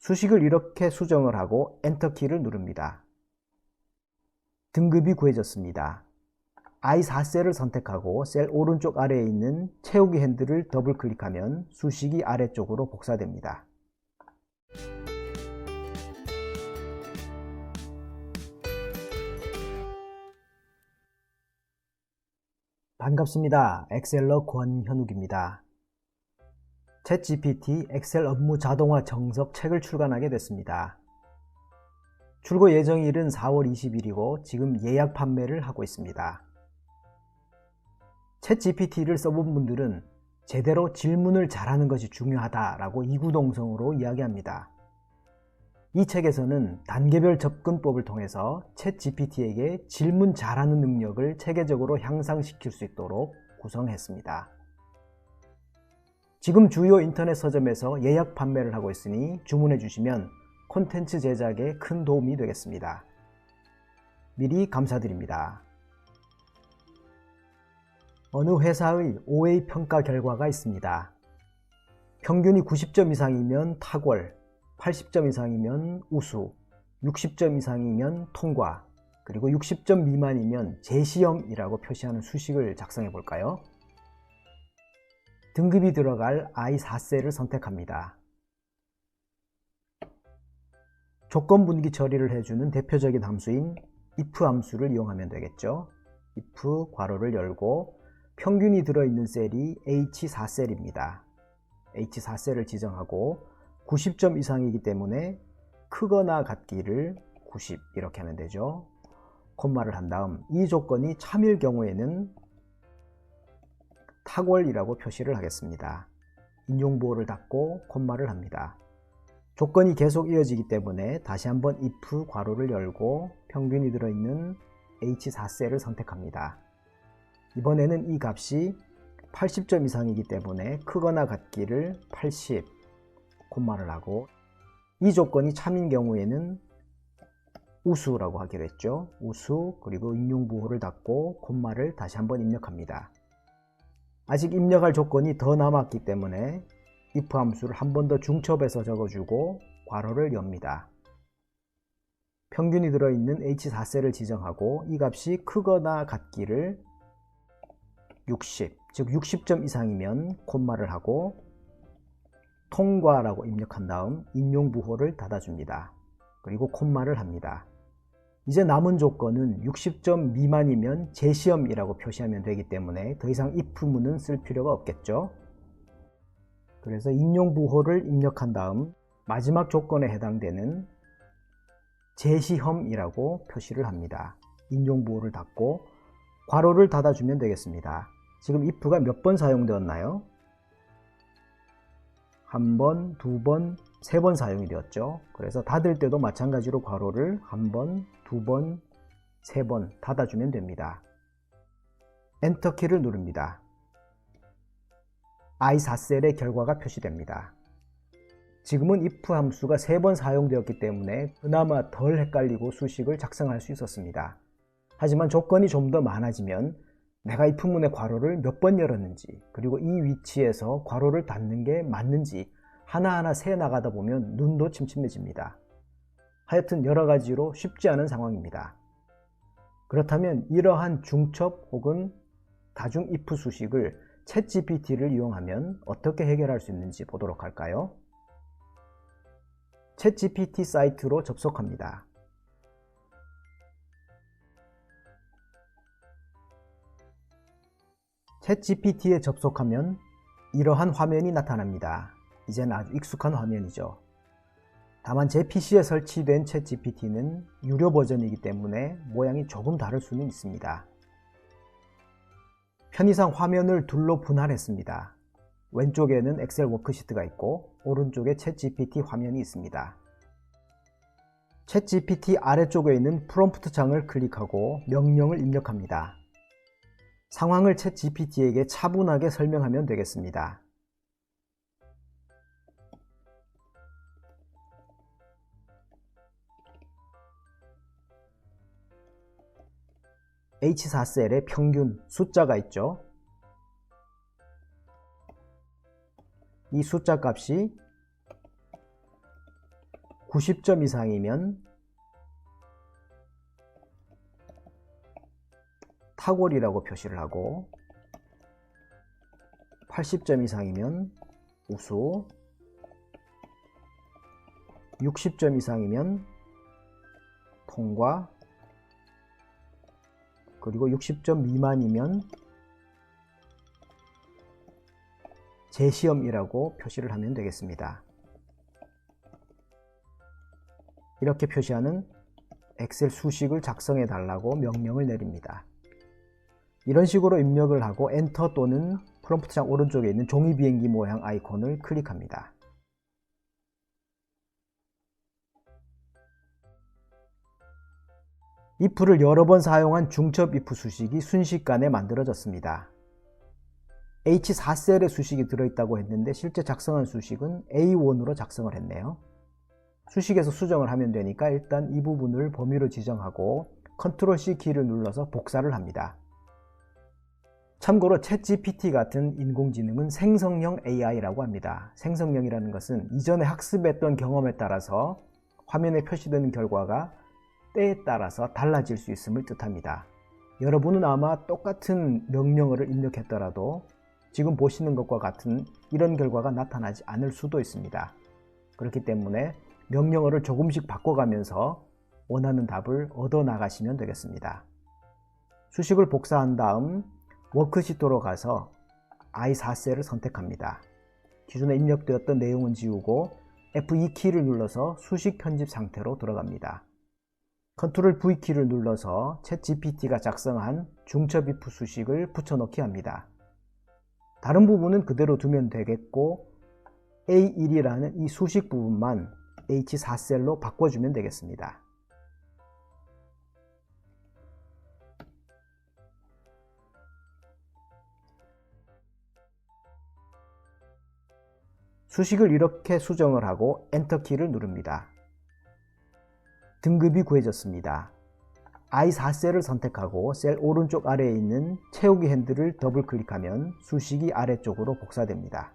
수식을 이렇게 수정을 하고 엔터키를 누릅니다. 등급이 구해졌습니다. I4셀을 선택하고 셀 오른쪽 아래에 있는 채우기 핸들을 더블 클릭하면 수식이 아래쪽으로 복사됩니다. 반갑습니다. 엑셀러 권현욱입니다. 챗GPT 엑셀 업무 자동화 정석 책을 출간하게 됐습니다. 출고 예정일은 4월 20일이고 지금 예약 판매를 하고 있습니다. 챗GPT를 써본 분들은 제대로 질문을 잘하는 것이 중요하다라고 이구동성으로 이야기합니다. 이 책에서는 단계별 접근법을 통해서 챗GPT에게 질문 잘하는 능력을 체계적으로 향상시킬 수 있도록 구성했습니다. 지금 주요 인터넷 서점에서 예약 판매를 하고 있으니 주문해 주시면 콘텐츠 제작에 큰 도움이 되겠습니다. 미리 감사드립니다. 어느 회사의 OA 평가 결과가 있습니다. 평균이 90점 이상이면 탁월, 80점 이상이면 우수, 60점 이상이면 통과, 그리고 60점 미만이면 재시험이라고 표시하는 수식을 작성해 볼까요? 등급이 들어갈 I4셀을 선택합니다. 조건 분기 처리를 해주는 대표적인 함수인 if 함수를 이용하면 되겠죠. if 괄호를 열고 평균이 들어있는 셀이 H4셀입니다. H4셀을 지정하고 90점 이상이기 때문에 크거나 같기를 90 이렇게 하면 되죠. 콤마를 한 다음 이 조건이 참일 경우에는 탁월이라고 표시를 하겠습니다. 인용보호를 닫고 콤마를 합니다. 조건이 계속 이어지기 때문에 다시 한번 if 괄호를 열고 평균이 들어있는 H4셀을 선택합니다. 이번에는 이 값이 80점 이상이기 때문에 크거나 같기를 80 콤마를 하고 이 조건이 참인 경우에는 우수라고 하게 됐죠. 우수 그리고 인용 부호를 닫고 콤마를 다시 한번 입력합니다. 아직 입력할 조건이 더 남았기 때문에 if 함수를 한 번 더 중첩해서 적어주고 괄호를 엽니다. 평균이 들어있는 H4셀을 지정하고 이 값이 크거나 같기를 60, 즉 60점 이상이면 콤마를 하고 통과라고 입력한 다음 인용 부호를 닫아줍니다. 그리고 콤마를 합니다. 이제 남은 조건은 60점 미만이면 재시험이라고 표시하면 되기 때문에 더 이상 if문은 쓸 필요가 없겠죠. 그래서 인용부호를 입력한 다음 마지막 조건에 해당되는 재시험이라고 표시를 합니다. 인용부호를 닫고 괄호를 닫아주면 되겠습니다. 지금 if가 몇 번 사용되었나요? 한 번, 두 번, 세 번 사용이 되었죠. 그래서 닫을 때도 마찬가지로 괄호를 한 번, 두 번, 세 번 닫아주면 됩니다. 엔터키를 누릅니다. I4셀의 결과가 표시됩니다. 지금은 if 함수가 세 번 사용되었기 때문에 그나마 덜 헷갈리고 수식을 작성할 수 있었습니다. 하지만 조건이 좀 더 많아지면 내가 if문의 괄호를 몇 번 열었는지 그리고 이 위치에서 괄호를 닫는 게 맞는지 하나하나 세 나가다 보면 눈도 침침해집니다. 하여튼 여러 가지로 쉽지 않은 상황입니다. 그렇다면 이러한 중첩 혹은 다중 if 수식을 챗GPT를 이용하면 어떻게 해결할 수 있는지 보도록 할까요? 챗GPT 사이트로 접속합니다. 챗GPT에 접속하면 이러한 화면이 나타납니다. 이제는 아주 익숙한 화면이죠. 다만 제 PC에 설치된 챗GPT는 유료 버전이기 때문에 모양이 조금 다를 수는 있습니다. 편의상 화면을 둘로 분할했습니다. 왼쪽에는 엑셀 워크시트가 있고 오른쪽에 챗GPT 화면이 있습니다. 챗GPT 아래쪽에 있는 프롬프트 창을 클릭하고 명령을 입력합니다. 상황을 챗GPT에게 차분하게 설명하면 되겠습니다. H4셀에 평균 숫자가 있죠. 이 숫자 값이 90점 이상이면 탁월이라고 표시를 하고 80점 이상이면 우수 60점 이상이면 통과 그리고 60점 미만이면 재시험이라고 표시를 하면 되겠습니다. 이렇게 표시하는 엑셀 수식을 작성해 달라고 명령을 내립니다. 이런 식으로 입력을 하고 엔터 또는 프롬프트창 오른쪽에 있는 종이 비행기 모양 아이콘을 클릭합니다. If를 여러 번 사용한 중첩 if 수식이 순식간에 만들어졌습니다. H4셀의 수식이 들어있다고 했는데 실제 작성한 수식은 A1으로 작성을 했네요. 수식에서 수정을 하면 되니까 일단 이 부분을 범위로 지정하고 Ctrl C 키를 눌러서 복사를 합니다. 참고로 챗GPT 같은 인공지능은 생성형 AI라고 합니다. 생성형이라는 것은 이전에 학습했던 경험에 따라서 화면에 표시되는 결과가 때에 따라서 달라질 수 있음을 뜻합니다. 여러분은 아마 똑같은 명령어를 입력했더라도 지금 보시는 것과 같은 이런 결과가 나타나지 않을 수도 있습니다. 그렇기 때문에 명령어를 조금씩 바꿔가면서 원하는 답을 얻어 나가시면 되겠습니다. 수식을 복사한 다음 워크시트로 가서 I4셀을 선택합니다. 기존에 입력되었던 내용은 지우고 F2키를 눌러서 수식 편집 상태로 들어갑니다. 컨트롤 V키를 눌러서 챗 GPT가 작성한 중첩 if 수식을 붙여넣기 합니다. 다른 부분은 그대로 두면 되겠고 A1이라는 이 수식 부분만 H4셀로 바꿔주면 되겠습니다. 수식을 이렇게 수정을 하고 엔터키를 누릅니다. 등급이 구해졌습니다. I4셀을 선택하고 셀 오른쪽 아래에 있는 채우기 핸들을 더블 클릭하면 수식이 아래쪽으로 복사됩니다.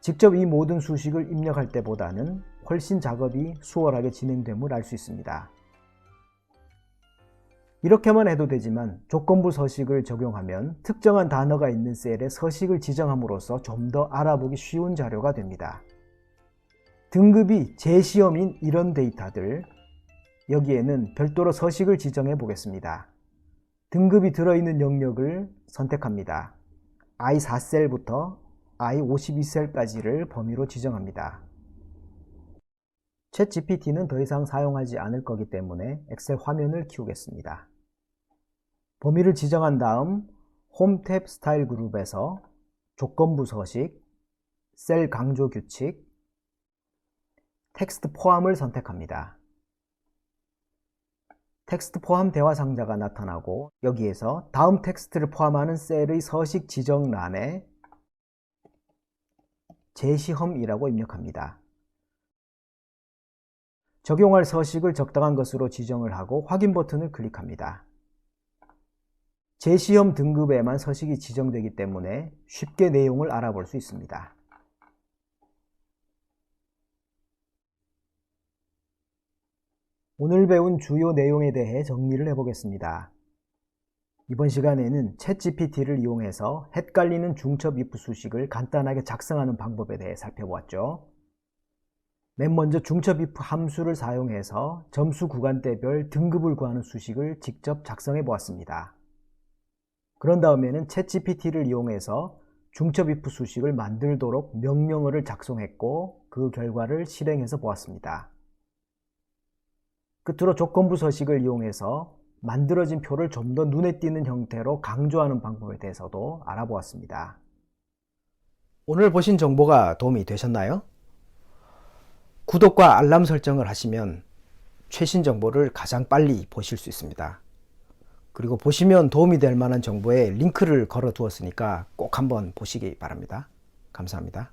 직접 이 모든 수식을 입력할 때보다는 훨씬 작업이 수월하게 진행됨을 알 수 있습니다. 이렇게만 해도 되지만 조건부 서식을 적용하면 특정한 단어가 있는 셀에 서식을 지정함으로써 좀 더 알아보기 쉬운 자료가 됩니다. 등급이 재시험인 이런 데이터들 여기에는 별도로 서식을 지정해 보겠습니다. 등급이 들어있는 영역을 선택합니다. I4셀부터 I52셀까지를 범위로 지정합니다. 챗 GPT는 더 이상 사용하지 않을 거기 때문에 엑셀 화면을 키우겠습니다. 범위를 지정한 다음 홈 탭 스타일 그룹에서 조건부 서식, 셀 강조 규칙, 텍스트 포함을 선택합니다. 텍스트 포함 대화 상자가 나타나고 여기에서 다음 텍스트를 포함하는 셀의 서식 지정란에 제시험이라고 입력합니다. 적용할 서식을 적당한 것으로 지정을 하고 확인 버튼을 클릭합니다. 제시험 등급에만 서식이 지정되기 때문에 쉽게 내용을 알아볼 수 있습니다. 오늘 배운 주요 내용에 대해 정리를 해보겠습니다. 이번 시간에는 챗GPT를 이용해서 헷갈리는 중첩 if 수식을 간단하게 작성하는 방법에 대해 살펴보았죠. 맨 먼저 중첩 if 함수를 사용해서 점수 구간대별 등급을 구하는 수식을 직접 작성해 보았습니다. 그런 다음에는 챗GPT를 이용해서 중첩 if 수식을 만들도록 명령어를 작성했고 그 결과를 실행해서 보았습니다. 끝으로 조건부 서식을 이용해서 만들어진 표를 좀 더 눈에 띄는 형태로 강조하는 방법에 대해서도 알아보았습니다. 오늘 보신 정보가 도움이 되셨나요? 구독과 알람 설정을 하시면 최신 정보를 가장 빨리 보실 수 있습니다. 그리고 보시면 도움이 될 만한 정보에 링크를 걸어 두었으니까 꼭 한번 보시기 바랍니다. 감사합니다.